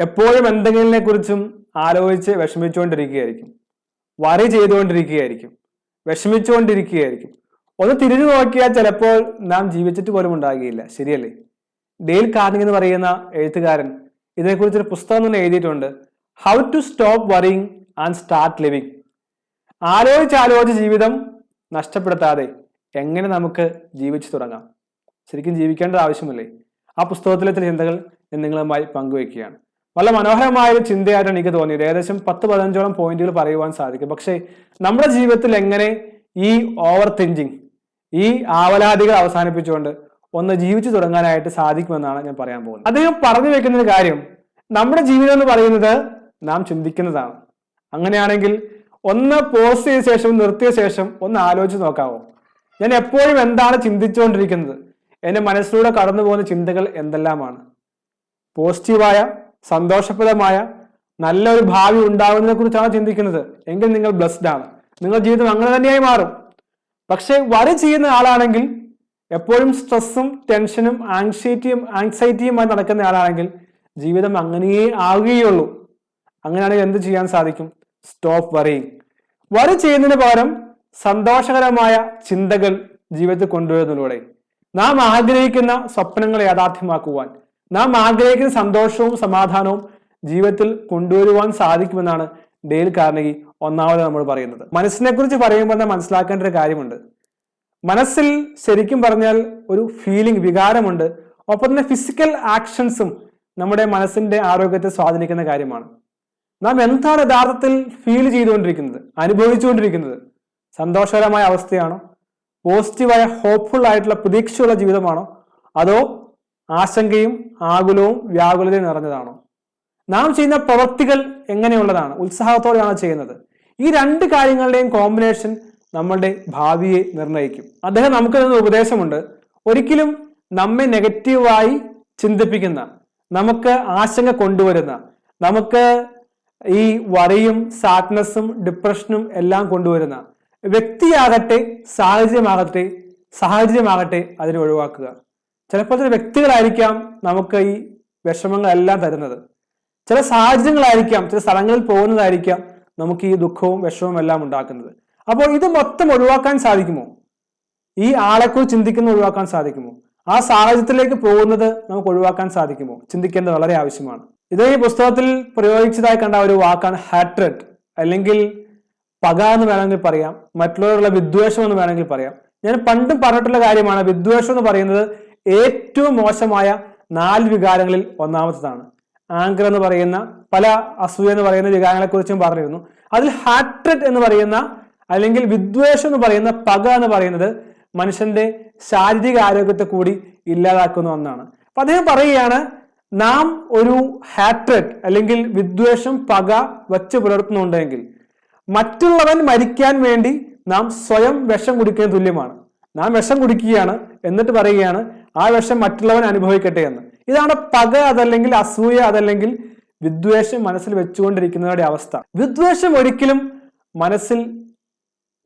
എപ്പോഴും എന്തെങ്കിലിനെ കുറിച്ചും ആലോചിച്ച് വിഷമിച്ചുകൊണ്ടിരിക്കുകയായിരിക്കും. വറി ചെയ്തുകൊണ്ടിരിക്കുകയായിരിക്കും. വിഷമിച്ചുകൊണ്ടിരിക്കുകയായിരിക്കും. ഒന്ന് തിരിഞ്ഞു നോക്കിയാൽ ചിലപ്പോൾ നാം ജീവിച്ചിട്ട് പോലും ഉണ്ടാകുകയില്ല. ശരിയല്ലേ? ഡെയിൽ കാർണിംഗ് എന്ന് പറയുന്ന എഴുത്തുകാരൻ ഇതിനെക്കുറിച്ചൊരു പുസ്തകം തന്നെ എഴുതിയിട്ടുണ്ട്. How to stop worrying and start living ആലോചിച്ചാലോചിച്ച് ആലോചിച്ച് ജീവിതം നഷ്ടപ്പെടുത്താതെ എങ്ങനെ നമുക്ക് ജീവിച്ചു തുടങ്ങാം? ശരിക്കും ജീവിക്കേണ്ട ആവശ്യമില്ലേ? ആ പുസ്തകത്തിലെ ചില ചിന്തകൾ നിങ്ങളുമായി പങ്കുവയ്ക്കുകയാണ്. വളരെ മനോഹരമായ ഒരു ചിന്തയായിട്ടാണ് എനിക്ക് തോന്നിയത്. ഏകദേശം പത്ത് പതിനഞ്ചോളം പോയിന്റുകൾ പറയുവാൻ സാധിക്കും. പക്ഷേ നമ്മുടെ ജീവിതത്തിൽ എങ്ങനെ ഈ ഓവർ തിങ്കിങ് ഈ ആവലാതികൾ അവസാനിപ്പിച്ചുകൊണ്ട് ഒന്ന് ജീവിച്ചു തുടങ്ങാനായിട്ട് സാധിക്കുമെന്നാണ് ഞാൻ പറയാൻ പോകുന്നത്. അദ്ദേഹം പറഞ്ഞു വെക്കുന്ന ഒരു കാര്യം നമ്മുടെ ജീവിതം എന്ന് പറയുന്നത് നാം ചിന്തിക്കുന്നതാണ്. അങ്ങനെയാണെങ്കിൽ ഒന്ന് പോസ്റ്റ് ചെയ്ത ശേഷം നിർത്തിയ ശേഷം ഒന്ന് ആലോചിച്ച് നോക്കാവോ? ഞാൻ എപ്പോഴും എന്താണ് ചിന്തിച്ചുകൊണ്ടിരിക്കുന്നത്? എന്റെ മനസ്സിലൂടെ കടന്നു പോകുന്ന ചിന്തകൾ എന്തെല്ലാമാണ്? പോസിറ്റീവായ സന്തോഷപ്രദമായ നല്ലൊരു ഭാവി ഉണ്ടാകുന്നതിനെ കുറിച്ചാണ് ചിന്തിക്കുന്നത്. എങ്കിൽ നിങ്ങൾ ബ്ലസ്ഡ് ആണ്. നിങ്ങളുടെ ജീവിതം അങ്ങനെ തന്നെയായി മാറും. പക്ഷെ വരെ ചെയ്യുന്ന ആളാണെങ്കിൽ എപ്പോഴും സ്ട്രെസ്സും ടെൻഷനും ആങ്സൈറ്റിയും ആങ്സൈറ്റിയുമായി നടക്കുന്ന ആളാണെങ്കിൽ ജീവിതം അങ്ങനെയേ ആകുകയുള്ളൂ അങ്ങനെയാണെങ്കിൽ എന്ത് ചെയ്യാൻ സാധിക്കും? സ്റ്റോപ്പ് വരയും വരെ ചെയ്യുന്നതിന് പകരം സന്തോഷകരമായ ചിന്തകൾ ജീവിതത്തിൽ കൊണ്ടുവരുന്നതിലൂടെ. നാം ആഗ്രഹിക്കുന്ന സ്വപ്നങ്ങളെ യാഥാർത്ഥ്യമാക്കുവാൻ. നാം ആഗ്രഹിക്കുന്ന സന്തോഷവും സമാധാനവും ജീവിതത്തിൽ കൊണ്ടുവരുവാൻ സാധിക്കുമെന്നാണ് ഡെയിൽ കാർണഗി ഒന്നാമത് നമ്മൾ പറയുന്നത്. മനസ്സിനെ കുറിച്ച് പറയുമ്പോൾ തന്നെ മനസ്സിലാക്കേണ്ട ഒരു കാര്യമുണ്ട്. മനസ്സിൽ ശരിക്കും പറഞ്ഞാൽ ഒരു ഫീലിംഗ് വികാരമുണ്ട്. ഒപ്പം തന്നെ ഫിസിക്കൽ ആക്ഷൻസും നമ്മുടെ മനസ്സിന്റെ ആരോഗ്യത്തെ സ്വാധീനിക്കുന്ന കാര്യമാണ്. നാം എന്താണ് യഥാർത്ഥത്തിൽ ഫീൽ ചെയ്തുകൊണ്ടിരിക്കുന്നത്? അനുഭവിച്ചുകൊണ്ടിരിക്കുന്നത്? സന്തോഷകരമായ അവസ്ഥയാണോ? പോസിറ്റീവായ ഹോപ്പ്ഫുൾ ആയിട്ടുള്ള പ്രതീക്ഷയുള്ള ജീവിതമാണോ? അതോ ആശങ്കയും ആകുലവും വ്യാകുലതയും നിറഞ്ഞതാണോ. നാം ചെയ്യുന്ന പ്രവൃത്തികൾ എങ്ങനെയുള്ളതാണ്? ഉത്സാഹത്തോടെയാണ് ചെയ്യുന്നത്. ഈ രണ്ട് കാര്യങ്ങളുടെയും കോമ്പിനേഷൻ നമ്മളുടെ ഭാവിയെ നിർണയിക്കും. അദ്ദേഹം നമുക്ക് തന്ന ഉപദേശമുണ്ട്. ഒരിക്കലും നമ്മെ നെഗറ്റീവായി ചിന്തിപ്പിക്കുന്ന നമുക്ക് ആശങ്ക കൊണ്ടുവരുന്ന നമുക്ക് ഈ വറിയും സാഡ്നെസ്സും ഡിപ്രഷനും എല്ലാം കൊണ്ടുവരുന്ന വ്യക്തിയാകട്ടെ സാഹചര്യമാകട്ടെ സാഹചര്യമാകട്ടെ അതിനെ ഒഴിവാക്കുക. ചിലപ്പോൾ ചില വ്യക്തികളായിരിക്കാം നമുക്ക് ഈ വിഷമങ്ങളെല്ലാം തരുന്നത്. ചില സാഹചര്യങ്ങളായിരിക്കാം ചില സ്ഥലങ്ങളിൽ പോകുന്നതായിരിക്കാം നമുക്ക് ഈ ദുഃഖവും വിഷമവും എല്ലാം ഉണ്ടാക്കുന്നത്. അപ്പോൾ ഇത് മൊത്തം ഒഴിവാക്കാൻ സാധിക്കുമോ? ഈ ആളെക്കുറിച്ച് ചിന്തിക്കുന്ന ഒഴിവാക്കാൻ സാധിക്കുമോ? ആ സാഹചര്യത്തിലേക്ക് പോകുന്നത് നമുക്ക് ഒഴിവാക്കാൻ സാധിക്കുമോ? ചിന്തിക്കേണ്ടത് വളരെ ആവശ്യമാണ്. ഇതേ പുസ്തകത്തിൽ പ്രയോഗിച്ചതായി കണ്ട ഒരു വാക്കാണ് ഹാട്രഡ്. അല്ലെങ്കിൽ പക എന്ന് വേണമെങ്കിൽ പറയാം മറ്റുള്ളവരുള്ള വിദ്വേഷം എന്ന് വേണമെങ്കിൽ പറയാം. ഞാൻ പണ്ടും പറഞ്ഞിട്ടുള്ള കാര്യമാണ് വിദ്വേഷം എന്ന് പറയുന്നത് ഏറ്റവും മോശമായ നാല് വികാരങ്ങളിൽ ഒന്നാമത്തതാണ്. ആങ്കർ എന്ന് പറയുന്ന പല അസൂയ എന്ന് പറയുന്ന വികാരങ്ങളെ കുറിച്ചും പറഞ്ഞിരുന്നു. അതിൽ ഹാട്രഡ് എന്ന് പറയുന്ന അല്ലെങ്കിൽ വിദ്വേഷം എന്ന് പറയുന്ന പക എന്ന് പറയുന്നത് മനുഷ്യന്റെ ശാരീരിക ആരോഗ്യത്തെ കൂടി ഇല്ലാതാക്കുന്ന ഒന്നാണ്. അപ്പൊ അദ്ദേഹം പറയുകയാണ് നാം ഒരു ഹാട്രഡ് അല്ലെങ്കിൽ വിദ്വേഷം പക വച്ച് പുലർത്തുന്നുണ്ടെങ്കിൽ മറ്റുള്ളവൻ മരിക്കാൻ വേണ്ടി നാം സ്വയം വിഷം കുടിക്കുന്ന തുല്യമാണ്. നാം വിഷം കുടിക്കുകയാണ് എന്നിട്ട് പറയുകയാണ് ആ വിഷം മറ്റുള്ളവൻ അനുഭവിക്കട്ടെ എന്ന്. ഇതാണ് പക അതല്ലെങ്കിൽ അസൂയ അതല്ലെങ്കിൽ വിദ്വേഷം മനസ്സിൽ വെച്ചുകൊണ്ടിരിക്കുന്നവരുടെ അവസ്ഥ. വിദ്വേഷം ഒരിക്കലും മനസ്സിൽ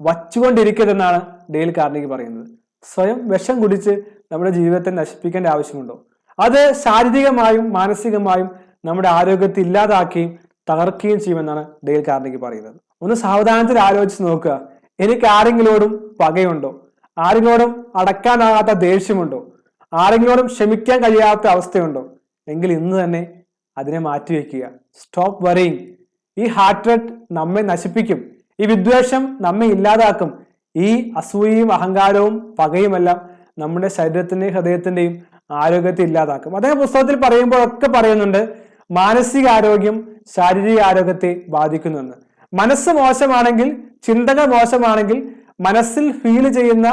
വച്ചുകൊണ്ടിരിക്കരുതെന്നാണ് ഡെയിൽ കാർണിക്ക് പറയുന്നത്. സ്വയം വിഷം കുടിച്ച് നമ്മുടെ ജീവിതത്തെ നശിപ്പിക്കേണ്ട ആവശ്യമുണ്ടോ? അത് ശാരീരികമായും മാനസികമായും നമ്മുടെ ആരോഗ്യത്തെ ഇല്ലാതാക്കുകയും തകർക്കുകയും ചെയ്യുമെന്നാണ് ഡെയിൽ കാർണിക്ക് പറയുന്നത്. ഒന്ന് സാവധാനത്തിൽ ആലോചിച്ച് നോക്കുക. എനിക്ക് ആരെങ്കിലോടും പകയുണ്ടോ? ആരെങ്കിലോടും അടക്കാനാകാത്ത ദേഷ്യമുണ്ടോ? ആരെങ്കിലോടും ക്ഷമിക്കാൻ കഴിയാത്ത അവസ്ഥയുണ്ടോ? എങ്കിൽ ഇന്ന് തന്നെ അതിനെ മാറ്റിവെക്കുക. സ്റ്റോപ്പ് വറിയിങ് ഈ ഹാർട്ട് റേറ്റ് നമ്മെ നശിപ്പിക്കും. ഈ വിദ്വേഷം നമ്മെ ഇല്ലാതാക്കും. ഈ അസൂയയും അഹങ്കാരവും പകയുമെല്ലാം നമ്മുടെ ശരീരത്തിന്റെയും ഹൃദയത്തിന്റെയും ആരോഗ്യത്തെ ഇല്ലാതാക്കും. അദ്ദേഹം പുസ്തകത്തിൽ പറയുമ്പോഴൊക്കെ പറയുന്നുണ്ട് മാനസിക ആരോഗ്യം ശാരീരിക ആരോഗ്യത്തെ ബാധിക്കുന്നുവെന്ന്. മനസ്സ് മോശമാണെങ്കിൽ ചിന്തകൾ മോശമാണെങ്കിൽ മനസ്സിൽ ഫീൽ ചെയ്യുന്ന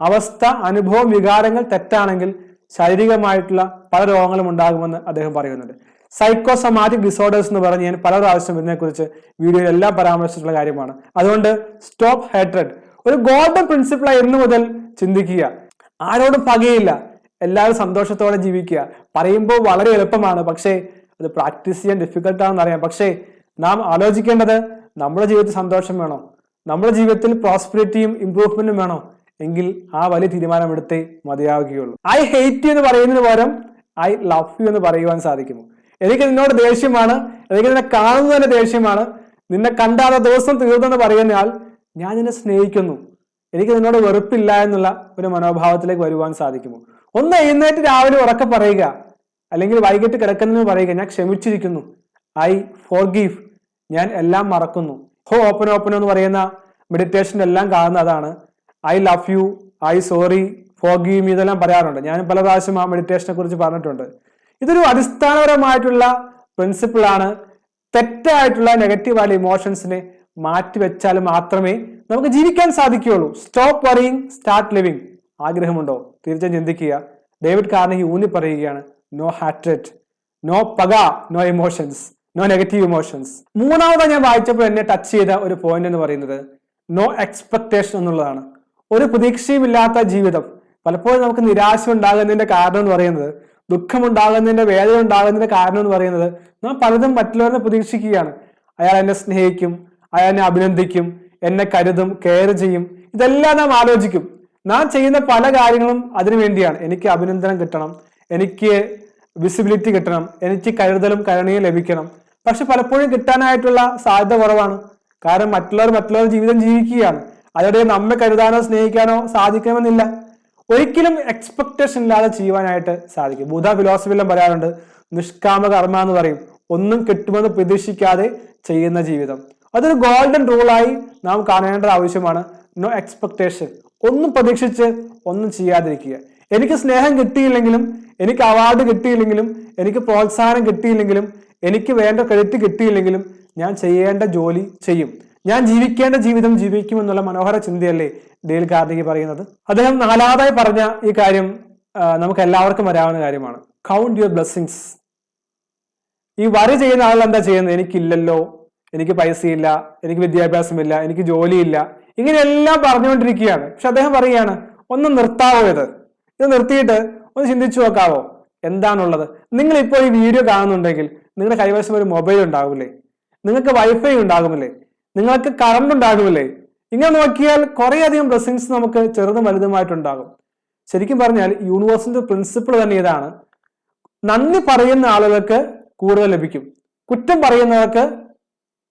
അവസ്ഥ അനുഭവം വികാരങ്ങൾ തെറ്റാണെങ്കിൽ ശാരീരികമായിട്ടുള്ള പല രോഗങ്ങളും ഉണ്ടാകുമെന്ന് അദ്ദേഹം പറയുന്നുണ്ട്. സൈക്കോസമാറ്റിക് ഡിസോർഡേഴ്സ് എന്ന് പറഞ്ഞ് ഞാൻ പല പ്രാവശ്യം ഇതിനെക്കുറിച്ച് വീഡിയോയിൽ എല്ലാം പരാമർശിച്ചിട്ടുള്ള കാര്യമാണ്. അതുകൊണ്ട് സ്റ്റോപ്പ് ഹേട്രഡ് ഒരു ഗോൾഡൻ പ്രിൻസിപ്പിളായി ഇന്നു മുതൽ ചിന്തിക്കുക. ആരോടും പകയില്ല. എല്ലാവരും സന്തോഷത്തോടെ ജീവിക്കുക. പറയുമ്പോൾ വളരെ എളുപ്പമാണ്. പക്ഷേ അത് പ്രാക്ടീസ് ചെയ്യാൻ ഡിഫിക്കൽട്ടാണെന്ന് അറിയാം. പക്ഷേ നാം ആലോചിക്കേണ്ടത് നമ്മുടെ ജീവിതത്തിൽ സന്തോഷം വേണോ? നമ്മുടെ ജീവിതത്തിൽ പ്രോസ്പെരിറ്റിയും ഇമ്പ്രൂവ്മെന്റും വേണോ? എങ്കിൽ ആ വലിയ തീരുമാനമെടുത്തേ മതിയാവുകയുള്ളൂ. ഐ ഹെയ്റ്റ് യു എന്ന് പറയുന്നതിന് പകരം ഐ ലവ് യു എന്ന് പറയുവാൻ സാധിക്കുമോ? എനിക്ക് നിന്നോട് ദേഷ്യമാണ് എനിക്ക് നിന്നെ കാണുന്നത് തന്നെ ദേഷ്യമാണ്. നിന്നെ കണ്ടാതെ ദിവസം തീർന്നെന്ന് പറയുന്നയാൾ ഞാൻ നിന്നെ സ്നേഹിക്കുന്നു. എനിക്ക് നിന്നോട് വെറുപ്പില്ല എന്നുള്ള ഒരു മനോഭാവത്തിലേക്ക് വരുവാൻ സാധിക്കുമോ? ഒന്ന് എഴുന്നേറ്റ് രാവിലെ ഉറക്കെ പറയുക. അല്ലെങ്കിൽ വൈകിട്ട് കിടക്കുന്നതിന് പറയുക ഞാൻ ക്ഷമിച്ചിരിക്കുന്നു. ഐ ഫോർ ഞാൻ എല്ലാം മറക്കുന്നു. ഹോ ഓപ്പൺ ഓപ്പൺ എന്ന് പറയുന്ന മെഡിറ്റേഷൻ എല്ലാം കാണുന്ന അതാണ്. I love you I sorry for me ഇതെല്ലാം പറയാറുണ്ട്. ഞാൻ പല പ്രാവശ്യം ആ മെഡിറ്റേഷനെ കുറിച്ച് പറഞ്ഞിട്ടുണ്ട്. ഇതൊരു അടിസ്ഥാനപരമായിട്ടുള്ള പ്രിൻസിപ്പിൾ ആണ്. തെറ്റായിട്ടുള്ള നെഗറ്റീവായ ഇമോഷൻസിനെ മാറ്റിവെച്ചാൽ മാത്രമേ നമുക്ക് ജീവിക്കാൻ സാധിക്കുകയുള്ളൂ. സ്റ്റോപ്പ് വറിയിങ് സ്റ്റാർട്ട് ലിവിങ് ആഗ്രഹമുണ്ടോ? തീർച്ചയായും ചിന്തിക്കുക. ഡേവിഡ് കാർണി ഊന്നി പറയുകയാണ് നോ ഹാട്രറ്റ് നോ പക no emotions no negative emotions മൂന്നാമത് ഞാൻ വായിച്ചപ്പോൾ എന്നെ ടച്ച് ചെയ്ത ഒരു പോയിന്റ് എന്ന് പറയുന്നത് നോ എക്സ്പെക്ടേഷൻ എന്നുള്ളതാണ്. ഒരു പ്രതീക്ഷയുമില്ലാത്ത ജീവിതം. പലപ്പോഴും നമുക്ക് നിരാശ ഉണ്ടാകുന്നതിന്റെ കാരണം എന്ന് പറയുന്നത് ദുഃഖം ഉണ്ടാകുന്നതിന്റെ വേദന ഉണ്ടാകുന്നതിന്റെ കാരണം എന്ന് പറയുന്നത് നാം പലതും മറ്റുള്ളവരെ പ്രതീക്ഷിക്കുകയാണ്. അയാൾ എന്നെ സ്നേഹിക്കും അയാൾ എന്നെ അഭിനന്ദിക്കും എന്നെ കരുതും കെയർ ചെയ്യും. ഇതെല്ലാം നാം ആലോചിക്കും. നാം ചെയ്യുന്ന പല കാര്യങ്ങളും അതിനു വേണ്ടിയാണ്. എനിക്ക് അഭിനന്ദനം കിട്ടണം എനിക്ക് വിസിബിലിറ്റി കിട്ടണം എനിക്ക് കരുതലും കരുണയും ലഭിക്കണം. പക്ഷെ പലപ്പോഴും കിട്ടാനായിട്ടുള്ള സാധ്യത കുറവാണ്. കാരണം മറ്റുള്ളവർ മറ്റുള്ളവർ ജീവിതം ജീവിക്കുകയാണ്. അതിടെ നമ്മെ കരുതാനോ സ്നേഹിക്കാനോ സാധിക്കണമെന്നില്ല ഒരിക്കലും എക്സ്പെക്ടേഷൻ ഇല്ലാതെ ചെയ്യുവാനായിട്ട് സാധിക്കും. ബുധ ഫിലോസഫിയിലും പറയാറുണ്ട് നിഷ്കാമ കർമ്മ എന്ന് പറയും. ഒന്നും കിട്ടുമെന്ന് പ്രതീക്ഷിക്കാതെ ചെയ്യുന്ന ജീവിതം. അതൊരു ഗോൾഡൻ റൂളായി നാം കാണേണ്ട ആവശ്യമാണ് നോ എക്സ്പെക്ടേഷൻ ഒന്നും പ്രതീക്ഷിച്ച് ഒന്നും ചെയ്യാതിരിക്കുക. എനിക്ക് സ്നേഹം കിട്ടിയില്ലെങ്കിലും എനിക്ക് അവാർഡ് കിട്ടിയില്ലെങ്കിലും എനിക്ക് പ്രോത്സാഹനം കിട്ടിയില്ലെങ്കിലും എനിക്ക് വേണ്ട ക്രെഡിറ്റ് കിട്ടിയില്ലെങ്കിലും ഞാൻ ചെയ്യേണ്ട ജോലി ചെയ്യും. ഞാൻ ജീവിക്കേണ്ട ജീവിതം ജീവിക്കും എന്നുള്ള മനോഹര ചിന്തയല്ലേ ഡെയിൽ കാർണികി പറയുന്നത്. അദ്ദേഹം നാലാമതായി പറഞ്ഞ ഈ കാര്യം നമുക്ക് എല്ലാവർക്കും വരാവുന്ന കാര്യമാണ്. കൗണ്ട് യുവർ ബ്ലെസ്സിങ്സ് ഈ വരി ചെയ്യുന്ന ആളുകൾ എന്താ ചെയ്യുന്നത്? എനിക്കില്ലല്ലോ എനിക്ക് പൈസയില്ല എനിക്ക് വിദ്യാഭ്യാസമില്ല എനിക്ക് ജോലിയില്ല. ഇങ്ങനെയെല്ലാം പറഞ്ഞുകൊണ്ടിരിക്കുകയാണ്. പക്ഷെ അദ്ദേഹം പറയുകയാണ് ഒന്ന് നിർത്താവോ ഇത്? ഇത് നിർത്തിയിട്ട് ഒന്ന് ചിന്തിച്ചു നോക്കാവോ? എന്താണുള്ളത്? നിങ്ങൾ ഇപ്പോൾ ഈ വീഡിയോ കാണുന്നുണ്ടെങ്കിൽ നിങ്ങളുടെ കൈവശം ഒരു മൊബൈൽ ഉണ്ടാവില്ലേ? നിങ്ങൾക്ക് വൈഫൈ ഉണ്ടാകുമില്ലേ നിങ്ങൾക്ക് കറണ്ട് ഉണ്ടാകുമല്ലേ ഇങ്ങനെ നോക്കിയാൽ കുറേയധികം ബ്ലെസ്സിങ്സ് നമുക്ക് ചെറുതും വലുതുമായിട്ടുണ്ടാകും. ശരിക്കും പറഞ്ഞാൽ യൂണിവേഴ്സിന്റെ പ്രിൻസിപ്പിൾ തന്നെ ഇതാണ്. നന്ദി പറയുന്ന ആളുകൾക്ക് കൂടുതൽ ലഭിക്കും. കുറ്റം പറയുന്നവർക്ക്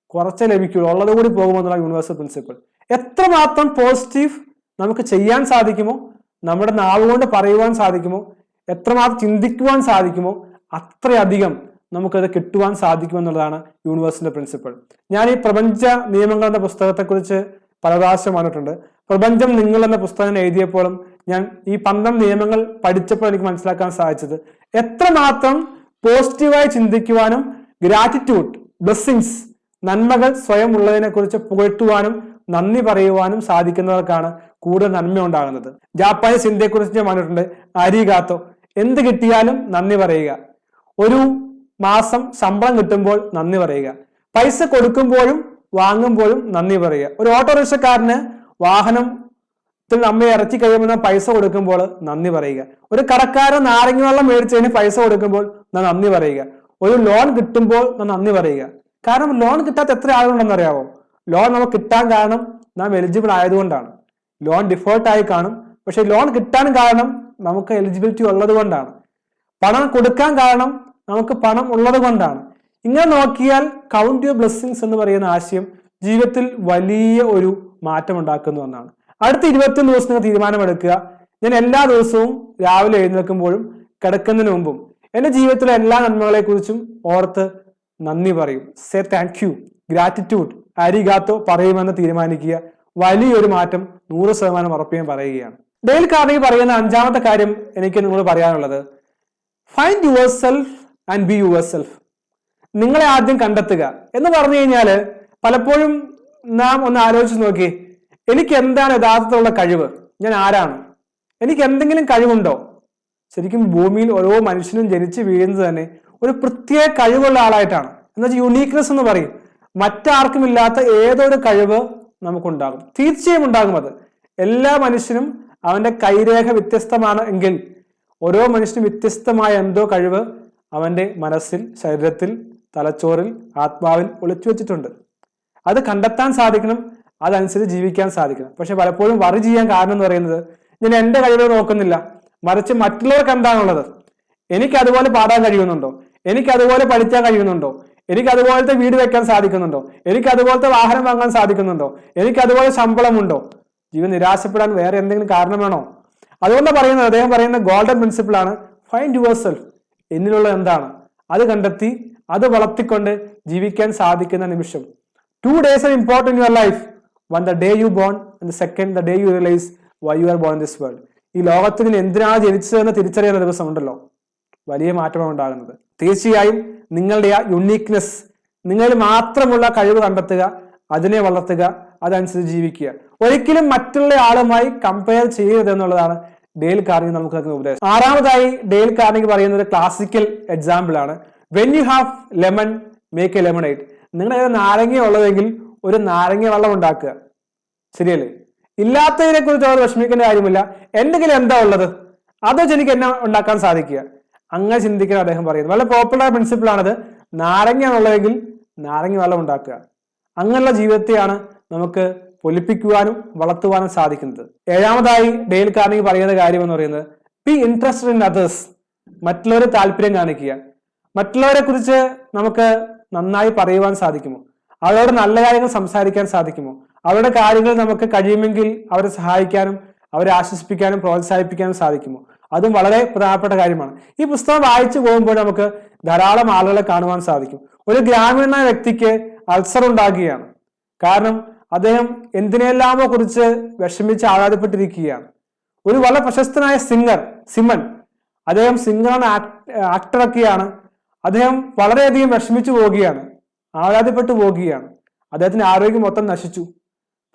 കുറച്ചേ ലഭിക്കൂ ഉള്ളത് കൂടി പോകുമെന്നുള്ള യൂണിവേഴ്സൽ പ്രിൻസിപ്പിൾ എത്രമാത്രം പോസിറ്റീവ് നമുക്ക് ചെയ്യാൻ സാധിക്കുമോ? നമ്മുടെ നാവുകൊണ്ട് പറയുവാൻ സാധിക്കുമോ? എത്രമാത്രം ചിന്തിക്കുവാൻ സാധിക്കുമോ? അത്രയധികം നമുക്കത് കിട്ടുവാൻ സാധിക്കുമെന്നുള്ളതാണ് യൂണിവേഴ്സിന്റെ പ്രിൻസിപ്പിൾ. ഞാൻ ഈ പ്രപഞ്ച നിയമങ്ങൾ എന്ന പുസ്തകത്തെക്കുറിച്ച് പല പ്രാവശ്യം പറഞ്ഞിട്ടുണ്ട് പ്രപഞ്ചം നിങ്ങൾ എന്ന പുസ്തകം എഴുതിയപ്പോഴും ഞാൻ ഈ പന്ത്രണ്ട് നിയമങ്ങൾ പഠിച്ചപ്പോൾ എനിക്ക് മനസ്സിലാക്കാൻ സാധിച്ചത്. എത്രമാത്രം പോസിറ്റീവായി ചിന്തിക്കുവാനും ഗ്രാറ്റിറ്റ്യൂഡ് ബ്ലെസ്സിങ്സ് നന്മകൾ സ്വയം ഉള്ളതിനെ കുറിച്ച് പുകഴ്ത്തുവാനും നന്ദി പറയുവാനും സാധിക്കുന്നവർക്കാണ് കൂടുതൽ നന്മ ഉണ്ടാകുന്നത്. ജാപ്പാനീസ് ഇന്ത്യയെക്കുറിച്ച് ഞാൻ പറഞ്ഞിട്ടുണ്ട് അരികാത്തോ. എന്ത് കിട്ടിയാലും നന്ദി പറയുക. ഒരു മാസം ശമ്പളം കിട്ടുമ്പോൾ നന്ദി പറയുക. പൈസ കൊടുക്കുമ്പോഴും വാങ്ങുമ്പോഴും നന്ദി പറയുക. ഒരു ഓട്ടോറിക്ഷക്കാരന് വാഹനം നമ്മെ ഇറക്കി കഴിയുമ്പോൾ പൈസ കൊടുക്കുമ്പോൾ നന്ദി പറയുക. ഒരു കടക്കാരൻ നാരങ്ങ വെള്ളം മേടിച്ചതിന് പൈസ കൊടുക്കുമ്പോൾ നാം നന്ദി പറയുക. ഒരു ലോൺ കിട്ടുമ്പോൾ നാം നന്ദി പറയുക. കാരണം ലോൺ കിട്ടാത്ത എത്ര ആളുകളുണ്ടെന്ന് അറിയാവോ? ലോൺ നമുക്ക് കിട്ടാൻ കാരണം നാം എലിജിബിൾ ആയതുകൊണ്ടാണ്. ലോൺ ഡിഫോൾട്ട് ആയി കാണും. പക്ഷെ ലോൺ കിട്ടാൻ കാരണം നമുക്ക് എലിജിബിലിറ്റി ഉള്ളത് കൊണ്ടാണ് പണം കൊടുക്കാൻ കാരണം നമുക്ക് പണം ഉള്ളത് കൊണ്ടാണ്. ഇങ്ങനെ നോക്കിയാൽ കൗണ്ട് യുവർ ബ്ലെസ്സിങ്സ് എന്ന് പറയുന്ന ആശയം ജീവിതത്തിൽ വലിയ ഒരു മാറ്റം ഉണ്ടാക്കുന്ന ഒന്നാണ്. അടുത്ത ഇരുപത്തിയൊന്ന് ദിവസം നിങ്ങൾ തീരുമാനമെടുക്കുക. ഞാൻ എല്ലാ ദിവസവും രാവിലെ എഴുന്നേൽക്കുമ്പോഴും കിടക്കുന്നതിന് മുമ്പും എന്റെ ജീവിതത്തിലെ എല്ലാ നന്മകളെ കുറിച്ചും ഓർത്ത് നന്ദി പറയും. സേ താങ്ക് യു ഗ്രാറ്റിറ്റ്യൂഡ് അരികാത്തോ പറയുമെന്ന് തീരുമാനിക്കുക. വലിയൊരു മാറ്റം നൂറ് ശതമാനം ഉറപ്പിക്കാൻ പറയുകയാണ്. ഡെയിൽ കാർണി പറയുന്ന അഞ്ചാമത്തെ കാര്യം എനിക്ക് നിങ്ങൾ പറയാനുള്ളത്. Find yourself and be yourself നിങ്ങളെ ആദ്യം കണ്ടെത്തുക എന്ന് പറഞ്ഞു കഴിഞ്ഞാൽ പലപ്പോഴും നാം ഒന്ന് ആലോചിച്ച് നോക്കി എനിക്ക് എന്താണ് യഥാർത്ഥത്തിലുള്ള കഴിവ്? ഞാൻ ആരാണ്? എനിക്ക് എന്തെങ്കിലും കഴിവുണ്ടോ? ശരിക്കും ഭൂമിയിൽ ഓരോ മനുഷ്യനും ജനിച്ച് വീഴുന്നത് തന്നെ ഒരു പ്രത്യേക കഴിവുള്ള ആളായിട്ടാണ്. എന്നുവെച്ചാൽ യുണീക്നെസ് എന്ന് പറയും. മറ്റാർക്കും ഇല്ലാത്ത ഏതൊരു കഴിവ് നമുക്കുണ്ടാകും. തീർച്ചയായും ഉണ്ടാകും അത്. എല്ലാ മനുഷ്യനും അവന്റെ കൈരേഖ വ്യത്യസ്തമാണ് എങ്കിൽ ഓരോ മനുഷ്യനും വ്യത്യസ്തമായ എന്തോ കഴിവ് അവന്റെ മനസ്സിൽ ശരീരത്തിൽ തലച്ചോറിൽ ആത്മാവിൽ ഒളിച്ചു വെച്ചിട്ടുണ്ട്. അത് കണ്ടെത്താൻ സാധിക്കണം അതനുസരിച്ച് ജീവിക്കാൻ സാധിക്കണം. പക്ഷെ പലപ്പോഴും വറി ചെയ്യാൻ കാരണം എന്ന് പറയുന്നത് ഞാൻ എന്റെ കഴിവ് നോക്കുന്നില്ല മറിച്ച് മറ്റുള്ളവർക്ക് എന്താണുള്ളത്? എനിക്ക് അതുപോലെ പാടാൻ കഴിയുന്നുണ്ടോ? എനിക്ക് അതുപോലെ പഠിക്കാൻ കഴിയുന്നുണ്ടോ? എനിക്ക് അതുപോലത്തെ വീട് വെക്കാൻ സാധിക്കുന്നുണ്ടോ? എനിക്ക് അതുപോലത്തെ വാഹനം വാങ്ങാൻ സാധിക്കുന്നുണ്ടോ? എനിക്ക് അതുപോലെ ശമ്പളമുണ്ടോ? ജീവൻ നിരാശപ്പെടാൻ വേറെ എന്തെങ്കിലും കാരണമാണോ? അതുകൊണ്ട് പറയുന്നത് അദ്ദേഹം പറയുന്ന ഗോൾഡൻ പ്രിൻസിപ്പിൾ ആണ് ഫൈൻഡ് യുവർ സെൽഫ് എന്നിലുള്ള എന്താണ്? അത് കണ്ടെത്തി അത് വളർത്തിക്കൊണ്ട് ജീവിക്കാൻ സാധിക്കുന്ന നിമിഷം. Two days are important your life one the day you born and second the day you realise why you are born this world ഈ ലോകത്തിൽ എന്തിനാണ് ജനിച്ചതെന്ന് തിരിച്ചറിയുന്ന ദിവസം ഉണ്ടല്ലോ. വലിയ മാറ്റമാണ് ഉണ്ടാകുന്നത്. തീർച്ചയായും നിങ്ങളുടെ ആ യുണീക്നെസ് നിങ്ങളിൽ മാത്രമുള്ള കഴിവ് കണ്ടെത്തുക അതിനെ വളർത്തുക അതനുസരിച്ച് ജീവിക്കുക. ഒരിക്കലും മറ്റുള്ള ആളുമായി കമ്പയർ ചെയ്യരുത് എന്നുള്ളതാണ് ഡെയിൽ കാർണി നമുക്ക് നൽകുന്ന ഉപദേശം. ആറാമതായി ഡെയിൽ കാർണി പറയുന്ന ഒരു ക്ലാസിക്കൽ എക്സാമ്പിൾ ആണ്. When you have lemon make a lemonade നിങ്ങളുടെ കയ്യിൽ നാരങ്ങ ഉള്ളതെങ്കിൽ ഒരു നാരങ്ങ വെള്ളം ഉണ്ടാക്കുക. ശരിയല്ലേ? ഇല്ലാത്തതിനെ കുറിച്ച് അവർ വിഷമിക്കേണ്ട കാര്യമില്ല. എന്തെങ്കിലും എന്താ ഉള്ളത്? അത് വെച്ച് എനിക്ക് എന്നെ ഉണ്ടാക്കാൻ സാധിക്കുക. അങ്ങനെ ചിന്തിക്കാൻ അദ്ദേഹം പറയുന്നത് വളരെ പോപ്പുലർ പ്രിൻസിപ്പിൾ ആണത്. നാരങ്ങ ഉള്ളതെങ്കിൽ നാരങ്ങ വെള്ളം ഉണ്ടാക്കുക. അങ്ങനെയുള്ള ജീവിതത്തെയാണ് നമുക്ക് പൊലിപ്പിക്കുവാനും വളർത്തുവാനും സാധിക്കുന്നത്. ഏഴാമതായി ഡെയിൽ കാർണി പറയുന്ന കാര്യം എന്ന് പറയുന്നത് ബി ഇൻട്രസ്റ്റഡ് ഇൻ അതേഴ്സ് മറ്റുള്ളവരെ താല്പര്യം കാണിക്കുക. മറ്റുള്ളവരെ കുറിച്ച് നമുക്ക് നന്നായി പറയുവാൻ സാധിക്കുമോ? അവരോട് നല്ല കാര്യങ്ങൾ സംസാരിക്കാൻ സാധിക്കുമോ? അവരുടെ കാര്യങ്ങൾ നമുക്ക് കഴിയുമെങ്കിൽ അവരെ സഹായിക്കാനും അവരെ ആശ്വസിപ്പിക്കാനും പ്രോത്സാഹിപ്പിക്കാനും സാധിക്കുമോ? അതും വളരെ പ്രധാനപ്പെട്ട കാര്യമാണ്. ഈ പുസ്തകം വായിച്ചു പോകുമ്പോൾ നമുക്ക് ധാരാളം ആളുകളെ കാണുവാൻ സാധിക്കും. ഒരു ഗ്രാമീണ വ്യക്തിക്ക് അൾസർ ഉണ്ടാകുകയാണ്. കാരണം അദ്ദേഹം എന്തിനെല്ലാമോ കുറിച്ച് വിഷമിച്ച് ആരാധപ്പെട്ടിരിക്കുകയാണ്. ഒരു വളരെ പ്രശസ്തനായ സിംഗർ സിമൻ അദ്ദേഹം സിംഗറാണ് ആക്ടറൊക്കെയാണ് അദ്ദേഹം വളരെയധികം വിഷമിച്ചു പോവുകയാണ് ആരാധപ്പെട്ടു പോവുകയാണ്. അദ്ദേഹത്തിന്റെ ആരോഗ്യം മൊത്തം നശിച്ചു.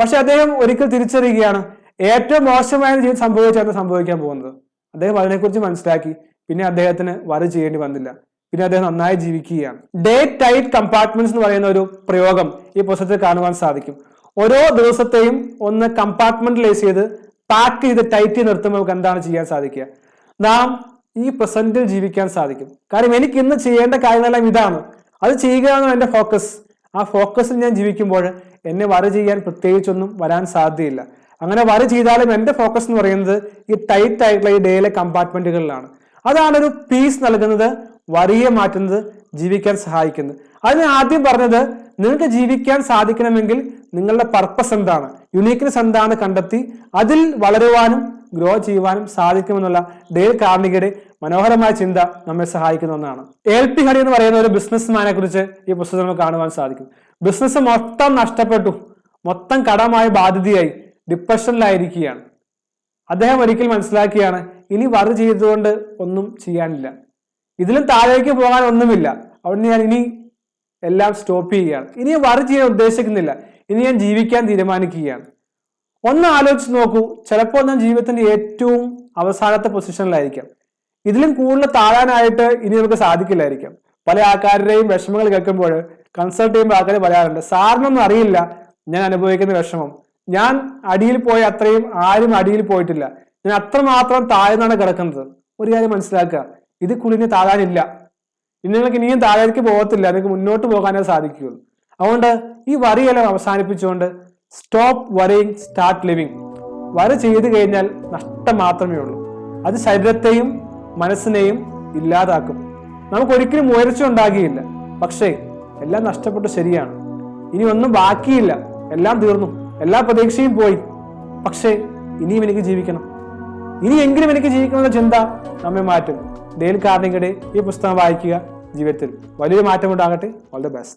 പക്ഷെ അദ്ദേഹം ഒരിക്കൽ തിരിച്ചറിയുകയാണ് ഏറ്റവും മോശമായ ജീവിതം സംഭവിച്ചാണ് സംഭവിക്കാൻ പോകുന്നത്. അദ്ദേഹം അതിനെക്കുറിച്ച് മനസ്സിലാക്കി. പിന്നെ അദ്ദേഹത്തിന് വര ചെയ്യേണ്ടി വന്നില്ല. പിന്നെ അദ്ദേഹം നന്നായി ജീവിക്കുകയാണ്. ഡേ ടൈറ്റ് കമ്പാർട്ട്മെന്റ്സ് എന്ന് പറയുന്ന ഒരു പ്രയോഗം ഈ പുസ്തകത്തിൽ കാണുവാൻ സാധിക്കും. ഓരോ ദിവസത്തെയും ഒന്ന് കമ്പാർട്ട്മെന്റലൈസ് ചെയ്ത് പാക്ക് ചെയ്ത് ടൈറ്റ് ചെയ്ത് നിർത്തുമ്പോൾ നമുക്ക് എന്താണ് ചെയ്യാൻ സാധിക്കുക? നാം ഈ പ്രസന്റിൽ ജീവിക്കാൻ സാധിക്കും. കാര്യം എനിക്ക് ഇന്ന് ചെയ്യേണ്ട കാര്യങ്ങളെല്ലാം ഇതാണ്. അത് ചെയ്യുക എന്നാണ് എന്റെ ഫോക്കസ് ആ ഫോക്കസിൽ ഞാൻ ജീവിക്കുമ്പോൾ എന്നെ വര ചെയ്യാൻ പ്രത്യേകിച്ചൊന്നും വരാൻ സാധ്യതയില്ല. അങ്ങനെ വര ചെയ്താലും എന്റെ ഫോക്കസ് എന്ന് പറയുന്നത് ഈ ടൈറ്റ് ആയിട്ടുള്ള ഈ ഡേയിലെ കമ്പാർട്ട്മെന്റുകളിലാണ് അതാണ് ഒരു പീസ് നൽകുന്നത് വരിയെ മാറ്റുന്നത് ജീവിക്കാൻ സഹായിക്കുന്നത്. അതിന് ആദ്യം പറഞ്ഞത് നിങ്ങൾക്ക് ജീവിക്കാൻ സാധിക്കണമെങ്കിൽ നിങ്ങളുടെ പർപ്പസ് എന്താണ്? യുണീക്നെസ് എന്താണ് കണ്ടെത്തി അതിൽ വളരുവാനും ഗ്രോ ചെയ്യുവാനും സാധിക്കുമെന്നുള്ള ഡേൽ കാർണികയുടെ മനോഹരമായ ചിന്ത നമ്മെ സഹായിക്കുന്ന ഒന്നാണ്. എൽ പി ഹരി എന്ന് പറയുന്ന ഒരു ബിസിനസ്മാനെ കുറിച്ച് ഈ പുസ്തകം നമുക്ക് കാണുവാൻ സാധിക്കും. ബിസിനസ് മൊത്തം നഷ്ടപ്പെട്ടു. മൊത്തം കടമായ ബാധ്യതയായി ഡിപ്രഷനിലായിരിക്കുകയാണ് അദ്ദേഹം ഒരിക്കൽ മനസ്സിലാക്കിയാണ് ഇനി വറ് ചെയ്തുകൊണ്ട് ഒന്നും ചെയ്യാനില്ല. ഇതിലും താഴേക്ക് പോകാൻ ഒന്നുമില്ല. അവിടെ ഞാൻ ഇനി എല്ലാം സ്റ്റോപ്പ് ചെയ്യുകയാണ്. ഇനി ഞാൻ വർക്ക് ചെയ്യാൻ ഉദ്ദേശിക്കുന്നില്ല. ഇനി ഞാൻ ജീവിക്കാൻ തീരുമാനിക്കുകയാണ്. ഒന്ന് ആലോചിച്ച് നോക്കൂ. ചിലപ്പോൾ ഞാൻ ജീവിതത്തിന്റെ ഏറ്റവും അവസാനത്തെ പൊസിഷനിലായിരിക്കാം. ഇതിലും കൂടുതൽ താഴാനായിട്ട് ഇനി നമുക്ക് സാധിക്കില്ലായിരിക്കാം. പല ആൾക്കാരുടെയും വിഷമങ്ങൾ കേൾക്കുമ്പോൾ കൺസൾട്ട് ചെയ്യുമ്പോൾ ആൾക്കാർ പറയാറുണ്ട് സാറിനൊന്നും അറിയില്ല. ഞാൻ അനുഭവിക്കുന്ന വിഷമം. ഞാൻ അടിയിൽ പോയ അത്രയും ആരും അടിയിൽ പോയിട്ടില്ല. ഞാൻ അത്രമാത്രം താഴ്ന്നാണ് കിടക്കുന്നത്. ഒരു കാര്യം മനസ്സിലാക്കുക. ഇത് കുളിന് താഴാനില്ല. ഇനി നിങ്ങൾക്ക് ഇനിയും താഴേക്ക് പോകത്തില്ല നിങ്ങൾക്ക് മുന്നോട്ട് പോകാനേ സാധിക്കുകയുള്ളൂ. അതുകൊണ്ട് ഈ വരിയെല്ലാം അവസാനിപ്പിച്ചുകൊണ്ട് stop worrying start living worry ചെയ്തു കഴിഞ്ഞാൽ നഷ്ടം മാത്രമേ ഉള്ളൂ. അത് ശരീരത്തെയും മനസ്സിനെയും ഇല്ലാതാക്കും. നമുക്ക് ഒരിക്കലും ഉയർച്ച പക്ഷേ എല്ലാം നഷ്ടപ്പെട്ടു ശരിയാണ്. ഇനി ഒന്നും ബാക്കിയില്ല. എല്ലാം തീർന്നു. എല്ലാ പ്രതീക്ഷയും പോയി. പക്ഷേ ഇനിയും എനിക്ക് ജീവിക്കണം. ഇനിയെങ്കിലും എനിക്ക് ജീവിക്കണമെന്ന ചിന്ത നമ്മെ മാറ്റും. ഡെയിൽ കാർണിങ്ങയുടെ ഈ പുസ്തകം വായിക്കുക ജീവിതത്തിൽ. വലിയൊരു മാറ്റം ഉണ്ടാകട്ടെ ഓൾ ദ ബെസ്റ്റ്